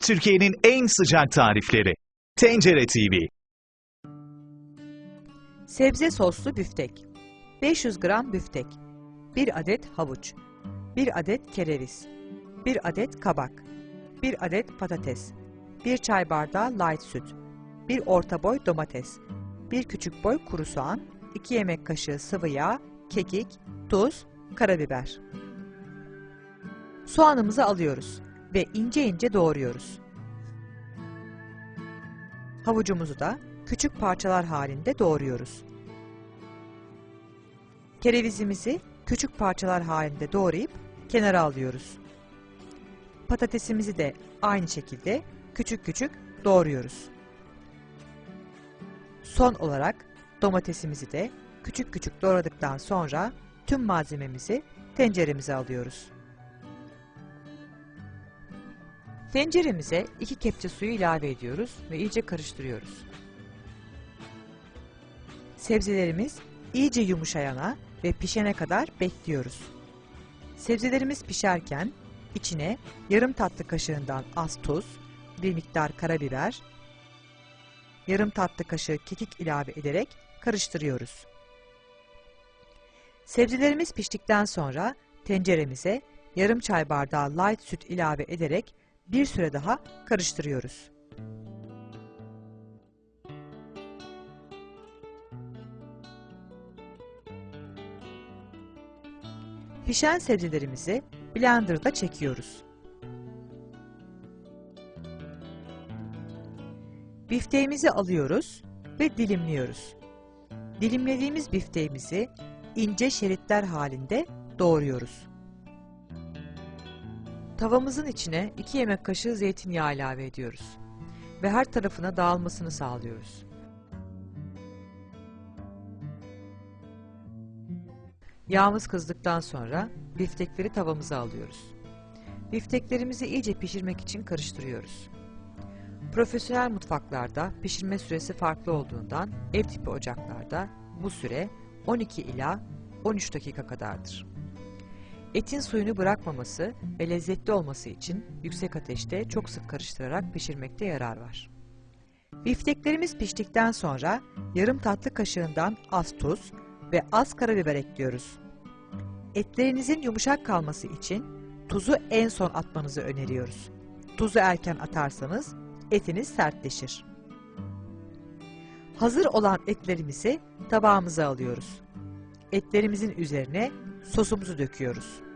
Türkiye'nin en sıcak tarifleri. Tencere TV. Sebze soslu büftek. 500 gram büftek. 1 adet havuç. 1 adet kereviz. 1 adet kabak. 1 adet patates. 1 çay bardağı light süt. 1 orta boy domates. 1 küçük boy kuru soğan. 2 yemek kaşığı sıvı yağ, kekik, tuz, karabiber. Soğanımızı alıyoruz ve ince ince doğruyoruz. Havucumuzu da küçük parçalar halinde doğruyoruz. Kerevizimizi küçük parçalar halinde doğrayıp kenara alıyoruz. Patatesimizi de aynı şekilde küçük küçük doğruyoruz. Son olarak domatesimizi de küçük küçük doğradıktan sonra tüm malzememizi tenceremize alıyoruz. Tenceremize 2 kepçe suyu ilave ediyoruz ve iyice karıştırıyoruz. Sebzelerimiz iyice yumuşayana ve pişene kadar bekliyoruz. Sebzelerimiz pişerken içine yarım tatlı kaşığından az tuz, bir miktar karabiber, yarım tatlı kaşığı kekik ilave ederek karıştırıyoruz. Sebzelerimiz piştikten sonra tenceremize yarım çay bardağı light süt ilave ederek bir süre daha karıştırıyoruz. Pişen sebzelerimizi blenderda çekiyoruz. Bifteğimizi alıyoruz ve dilimliyoruz. Dilimlediğimiz bifteğimizi ince şeritler halinde doğruyoruz. Tavamızın içine 2 yemek kaşığı zeytinyağı ilave ediyoruz ve her tarafına dağılmasını sağlıyoruz. Yağımız kızdıktan sonra biftekleri tavamıza alıyoruz. Bifteklerimizi iyice pişirmek için karıştırıyoruz. Profesyonel mutfaklarda pişirme süresi farklı olduğundan ev tipi ocaklarda bu süre 12 ila 13 dakika kadardır. Etin suyunu bırakmaması ve lezzetli olması için yüksek ateşte çok sık karıştırarak pişirmekte yarar var. Bifteklerimiz piştikten sonra yarım tatlı kaşığından az tuz ve az karabiber ekliyoruz. Etlerinizin yumuşak kalması için tuzu en son atmanızı öneriyoruz. Tuzu erken atarsanız etiniz sertleşir. Hazır olan etlerimizi tabağımıza alıyoruz. Etlerimizin üzerine sosumuzu döküyoruz.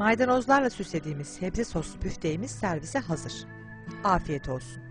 Maydanozlarla süslediğimiz sebze soslu büfteğimiz servise hazır. Afiyet olsun.